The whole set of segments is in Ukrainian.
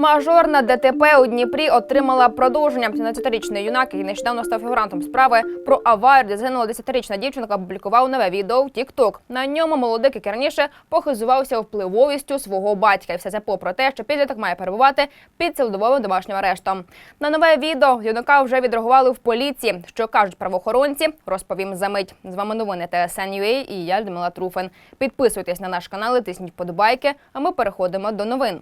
Мажорна ДТП у Дніпрі отримала продовження. 17-річний юнак, який нещодавно став фігурантом справи про аварію, де загинула 10-річна дівчинка, опублікував нове відео в TikTok. На ньому молодик, як раніше, похизувався впливовістю свого батька. І все це попри те, що підліток має перебувати під цілодобовим домашнім арештом. На нове відео юнака вже відреагували в поліції. Що кажуть правоохоронці, розповім за мить. З вами новини ТСН.UA і я Людмила Труфен. Підписуйтесь на наш канал, тисніть подобайки, а ми переходимо до новин.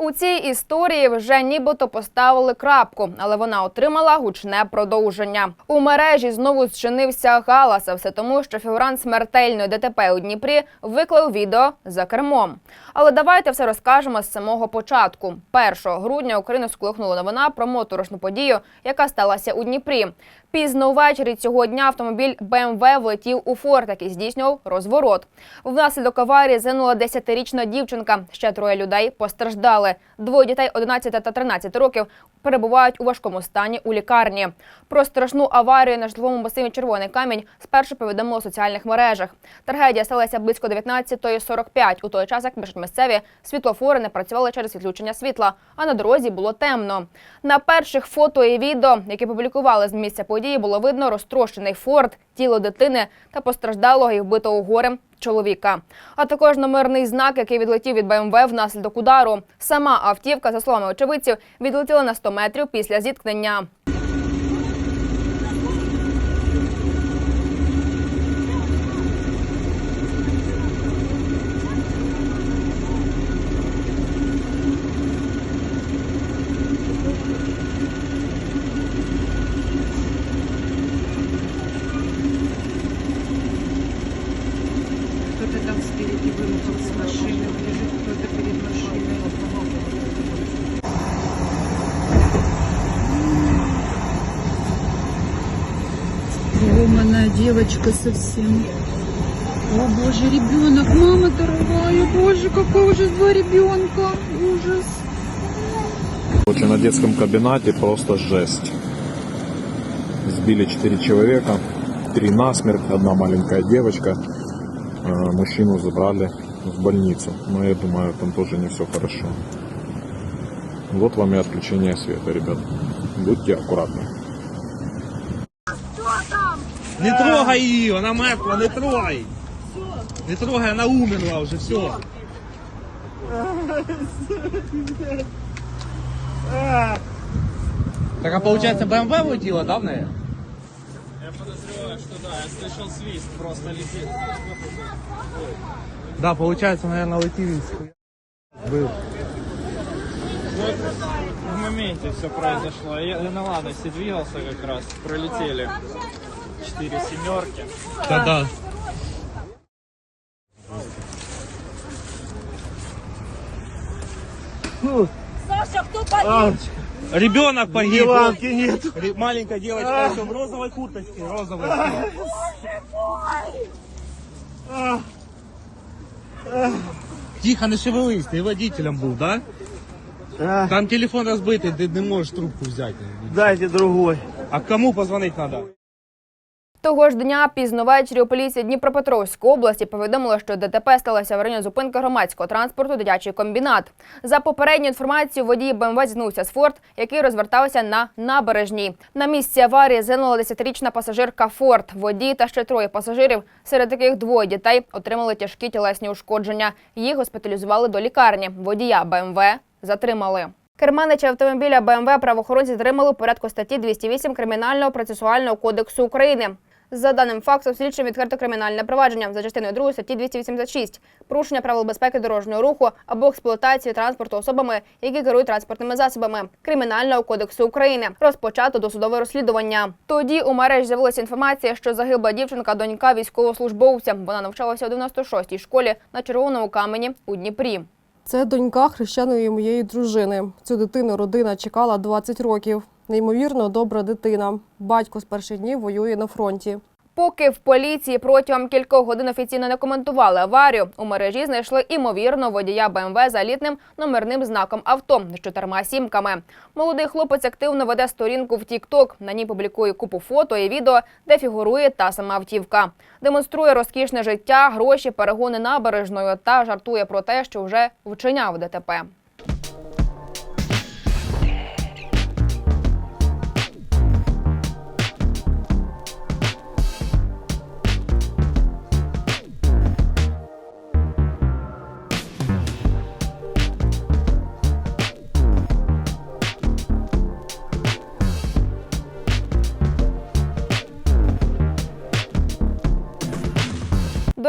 У цій історії вже нібито поставили крапку, але вона отримала гучне продовження. У мережі знову зчинився галас, а все тому, що фігурант смертельної ДТП у Дніпрі виклав відео за кермом. Але давайте все розкажемо з самого початку. 1 грудня Україну сколихнула новина про моторошну подію, яка сталася у Дніпрі. Пізно ввечері цього дня автомобіль БМВ влетів у форт, який здійснював розворот. Внаслідок аварії загинула 10-річна дівчинка. Ще троє людей постраждали. Двоє дітей 11 та 13 років перебувають у важкому стані у лікарні. Про страшну аварію на житловому масиві Червоний камінь спершу повідомили у соціальних мережах. Трагедія сталася близько 19.45, у той час, як пишуть місцеві, світлофори не працювали через відключення світла, а на дорозі було темно. На перших фото і відео, які публікували з місця події, було видно розтрощений форт, тіло дитини та постраждалого і вбитого горем чоловіка. А також номерний знак, який відлетів від БМВ внаслідок удару. Сама автівка, за словами очевидців, відлетіла на 100 метрів після зіткнення. Ломаная девочка совсем. О боже, ребенок, мама дорогая, боже, какой ужас, два ребенка, ужас. Короче, на детском кабинете просто жесть. Сбили четыре человека, три насмерть, одна маленькая девочка. Э, Мужчину забрали в больницу. Но я думаю, там тоже не все хорошо. Вот вам и отключение света, ребят. Будьте аккуратны. Не трогай її, вона мертва, не трогай. Не трогай, вона умерла вже, все. Так а получается БМВ влетела, да, в неї? Я подозреваю, что да, я слышал свист, просто летит. Да, получается, наверное, летів. Был. Вот в моменте все произошло. Я на ладности двигался как раз, пролетели четыре семерки. Да, да. Саша, кто погиб? Ребенок погиб. Иванки нет. Маленькая девочка всё в розовой курточке, розовой. Тихо, не шевелись, ты водителем был, да? Там телефон разбитый, ты не можешь трубку взять. Дайте другой. А кому позвонить треба? Того ж дня пізно ввечері у поліції Дніпропетровської області повідомили, що ДТП сталося в районі зупинки громадського транспорту дитячий комбінат. За попередньою інформацією, водій БМВ зіткнувся з Форд, який розвертався на набережній. На місці аварії загинула 10-річна пасажирка Форд. Водій та ще троє пасажирів, серед яких двоє дітей, отримали тяжкі тілесні ушкодження. Їх госпіталізували до лікарні. Водія БМВ затримали. Керманича автомобіля БМВ правоохоронці затримали у порядку статті 208 Кримінального процесуального кодексу України. За даним фактом, слідчим відкрито кримінальне провадження за частиною 2 статті 286 порушення правил безпеки дорожнього руху або експлуатації транспорту особами, які керують транспортними засобами Кримінального кодексу України. Розпочато досудове розслідування. Тоді у мережі з'явилася інформація, що загибла дівчинка, донька військовослужбовця. Вона навчалася у 96-й школі на червоному камені у Дніпрі. Це донька хрещеної моєї дружини. Цю дитину родина чекала 20 років. Неймовірно добра дитина. Батько з перших днів воює на фронті. Поки в поліції протягом кількох годин офіційно не коментували аварію, у мережі знайшли імовірно водія БМВ за елітним номерним знаком авто з чотирма сімками. Молодий хлопець активно веде сторінку в TikTok. На ній публікує купу фото і відео, де фігурує та сама автівка. Демонструє розкішне життя, гроші, перегони набережною та жартує про те, що вже вчиняв ДТП.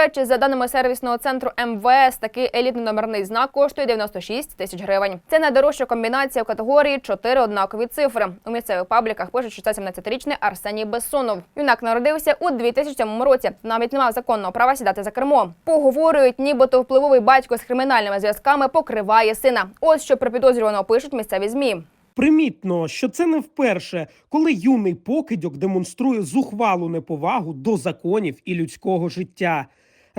Речі, за даними сервісного центру МВС, такий елітний номерний знак коштує 96 тисяч гривень. Це найдорожча комбінація в категорії чотири однакові цифри. У місцевих пабліках пишуть, що це 17-річний Арсеній Бессонов. Юнак народився у 2007 році. Навіть не мав законного права сідати за кермо. Поговорюють, нібито впливовий батько з кримінальними зв'язками покриває сина. Ось що про підозрюваного пишуть місцеві змі. Примітно, що це не вперше, коли юний покидьок демонструє зухвалу неповагу до законів і людського життя.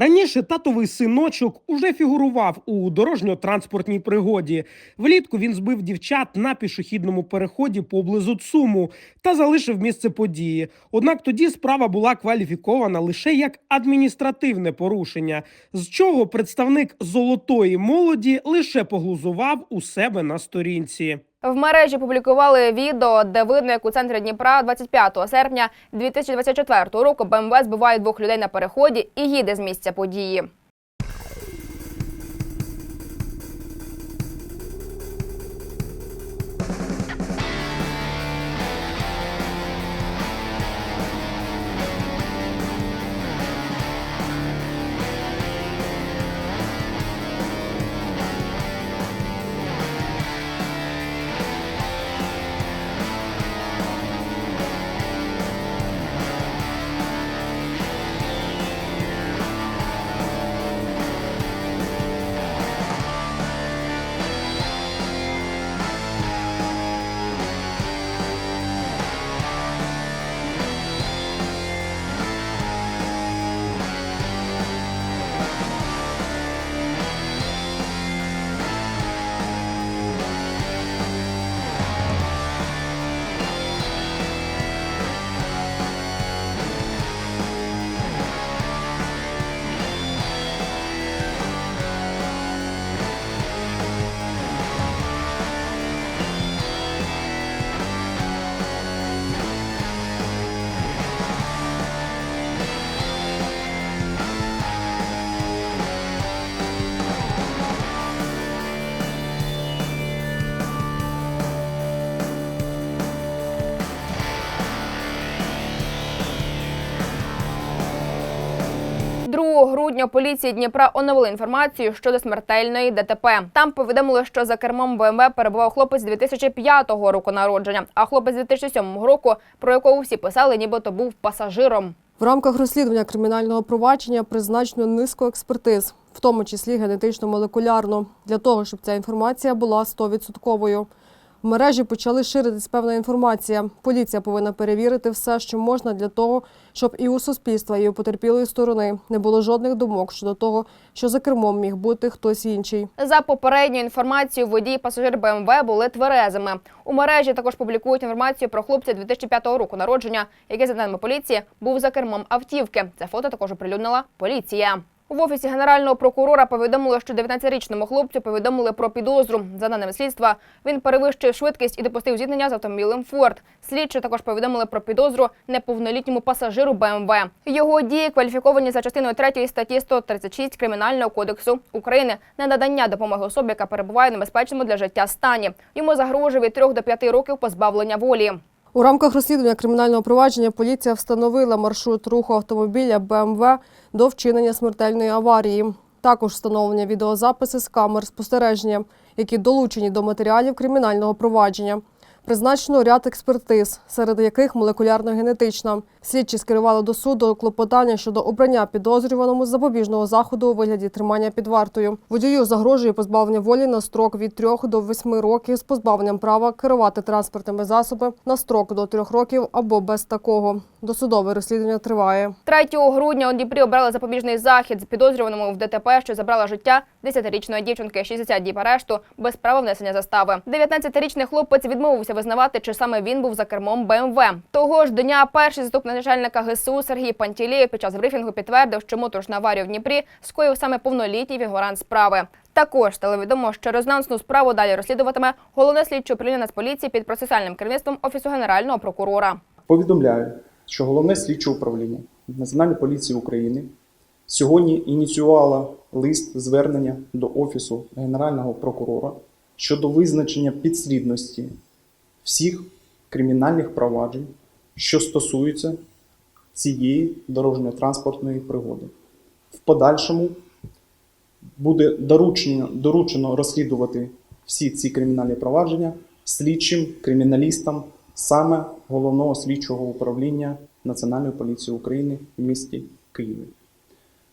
Раніше татовий синочок уже фігурував у дорожньо-транспортній пригоді. Влітку він збив дівчат на пішохідному переході поблизу ЦУМу та залишив місце події. Однак тоді справа була кваліфікована лише як адміністративне порушення, з чого представник золотої молоді лише поглузував у себе на сторінці. В мережі публікували відео, де видно, як у центрі Дніпра 25 серпня 2024 року БМВ збиває двох людей на переході і їде з місця події. Другого грудня поліції Дніпра оновили інформацію щодо смертельної ДТП. Там повідомили, що за кермом БМВ перебував хлопець 2005 року народження, а хлопець 2007 року, про якого всі писали, нібито був пасажиром. В рамках розслідування кримінального провадження призначено низку експертиз, в тому числі генетично-молекулярну, для того, щоб ця інформація була 100%. В мережі почали ширитись певна інформація. Поліція повинна перевірити все, що можна для того, щоб і у суспільства, і у потерпілої сторони не було жодних думок щодо того, що за кермом міг бути хтось інший. За попередньою інформацією, водій пасажир БМВ були тверезими. У мережі також публікують інформацію про хлопця 2005 року народження, який, за даними поліції, був за кермом автівки. Це фото також оприлюднила поліція. В офісі генерального прокурора повідомили, що 19-річному хлопцю повідомили про підозру. За даними слідства, він перевищив швидкість і допустив зіткнення з автомобілем Форд. Слідчі також повідомили про підозру неповнолітньому пасажиру БМВ. Його дії кваліфіковані за частиною 3 статті 136 Кримінального кодексу України на надання допомоги особі, яка перебуває в небезпечному для життя стані. Йому загрожує від 3 до 5 років позбавлення волі. У рамках розслідування кримінального провадження поліція встановила маршрут руху автомобіля БМВ до вчинення смертельної аварії. Також встановлення відеозаписи з камер спостереження, які долучені до матеріалів кримінального провадження. Призначено ряд експертиз, серед яких молекулярно-генетична. Слідчі скерували до суду клопотання щодо обрання підозрюваному запобіжного заходу у вигляді тримання під вартою. Водію загрожує позбавлення волі на строк від 3 до 8 років з позбавленням права керувати транспортними засобами на строк до 3 років або без такого. Досудове розслідування триває. 3 грудня у Дніпрі обрали запобіжний захід з підозрюваному в ДТП, що забрала життя 10-річної дівчинки 60 діб арешту без права внесення застави. 19-річний хлопець відмовився визнавати, чи саме він був за кермом БМВ. Того ж дня перший заступник начальника ГСУ Сергій Пантілєєв під час брифінгу підтвердив, що моторошну аварію в Дніпрі скоїв саме повнолітній фігурант справи. Також стало відомо, що резонансну справу далі розслідуватиме головне слідче управління Нацполіції під процесуальним керівництвом офісу генерального прокурора. Повідомляю, що головне слідче управління Національної поліції України сьогодні ініціювало лист звернення до Офісу Генерального прокурора щодо визначення підслідності всіх кримінальних проваджень, що стосуються цієї дорожньо-транспортної пригоди. В подальшому буде доручено, доручено розслідувати всі ці кримінальні провадження слідчим криміналістам саме головного слідчого управління Національної поліції України в місті Києві.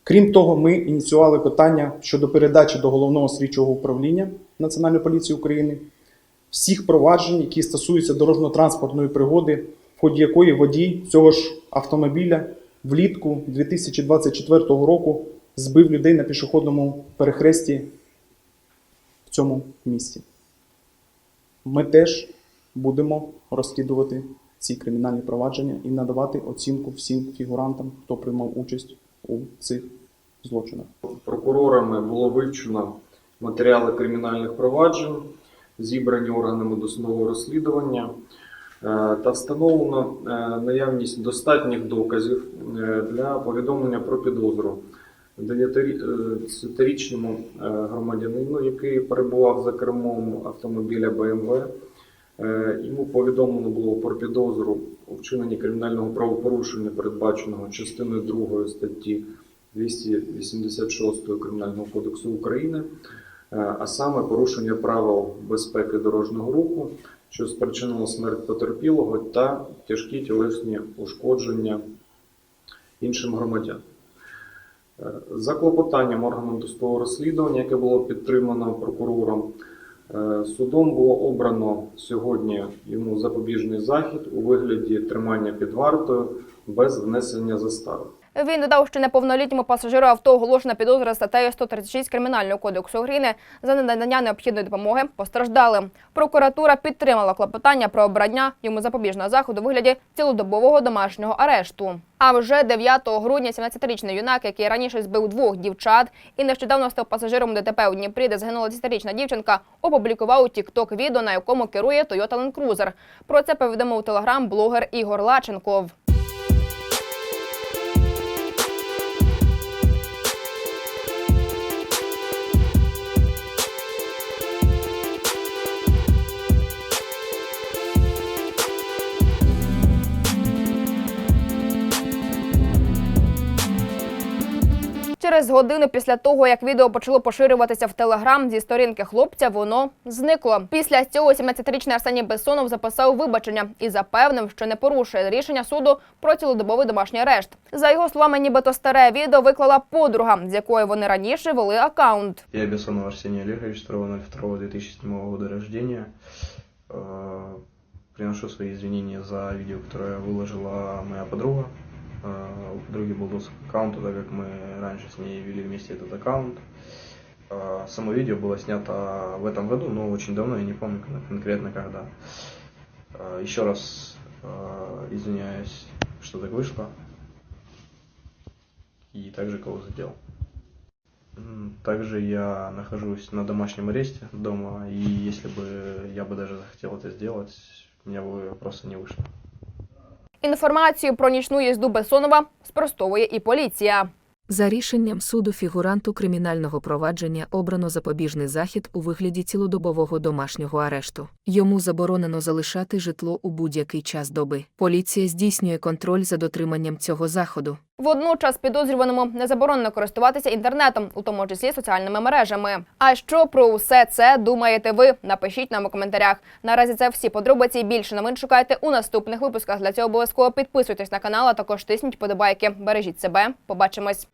Крім того, ми ініціювали питання щодо передачі до головного слідчого управління Національної поліції України всіх проваджень, які стосуються дорожньо-транспортної пригоди, в ході якої водій цього ж автомобіля влітку 2024 року збив людей на пішохідному перехресті в цьому місті. Ми теж будемо розслідувати ці кримінальні провадження і надавати оцінку всім фігурантам, хто приймав участь у цих злочинах. прокурорами було вивчено матеріали кримінальних проваджень, зібрані органами досудового розслідування, е, та встановлено е, наявність достатніх доказів е, для повідомлення про підозру дев'ятирічному громадянину, який перебував за кермом автомобіля БМВ. Йому повідомлено було про підозру у вчиненні кримінального правопорушення, передбаченого частиною 2 статті 286 Кримінального кодексу України, а саме порушення правил безпеки дорожнього руху, що спричинило смерть потерпілого та тяжкі тілесні ушкодження іншим громадянам. Е, За клопотанням органом досудового розслідування, яке було підтримано прокурором, е, судом було обрано сьогодні йому запобіжний захід у вигляді тримання під вартою без внесення застави. Він додав, що неповнолітньому пасажиру авто оголошена підозра статтею 136 Кримінального кодексу України за ненадання необхідної допомоги постраждалим. Прокуратура підтримала клопотання про обрання йому запобіжного заходу у вигляді цілодобового домашнього арешту. А вже 9 грудня 17-річний юнак, який раніше збив двох дівчат і нещодавно став пасажиром ДТП у Дніпрі, де загинула 10-річна дівчинка, опублікував у TikTok відео, на якому керує Toyota Land Cruiser. Про це повідомив телеграм-блогер Ігор Лаченков. Через годину після того, як відео почало поширюватися в телеграм зі сторінки хлопця, воно зникло. Після цього 17-річний Арсеній Бессонов записав вибачення і запевнив, що не порушує рішення суду про цілодобовий домашній арешт. За його словами, нібито старе відео виклала подруга, з якої вони раніше вели акаунт. Я Бессонов Арсений Олегович, 2.02.2007 года рождения. Э, Приношу свои извинения за видео, которое выложила моя подруга. Доступ к аккаунту, так как мы раньше с ней вели вместе этот аккаунт. Э, Само видео было снято в этом году, но очень давно, я не помню кон- конкретно когда. Э, Еще раз э, извиняюсь, что так вышло. И также кого задел. Также я нахожусь на домашнем аресте дома, и если бы я бы даже захотел это сделать, у меня бы просто не вышло. Інформацію про нічну їзду Бессонова спростовує і поліція. За рішенням суду фігуранту кримінального провадження обрано запобіжний захід у вигляді цілодобового домашнього арешту. Йому заборонено залишати житло у будь-який час доби. Поліція здійснює контроль за дотриманням цього заходу. Водночас підозрюваному не заборонено користуватися інтернетом, у тому числі соціальними мережами. А що про усе це думаєте ви? Напишіть нам у коментарях. Наразі це всі подробиці. Більше новин шукайте у наступних випусках. Для цього обов'язково підписуйтесь на канал, а також тисніть подобайки. Бережіть себе. Побачимось.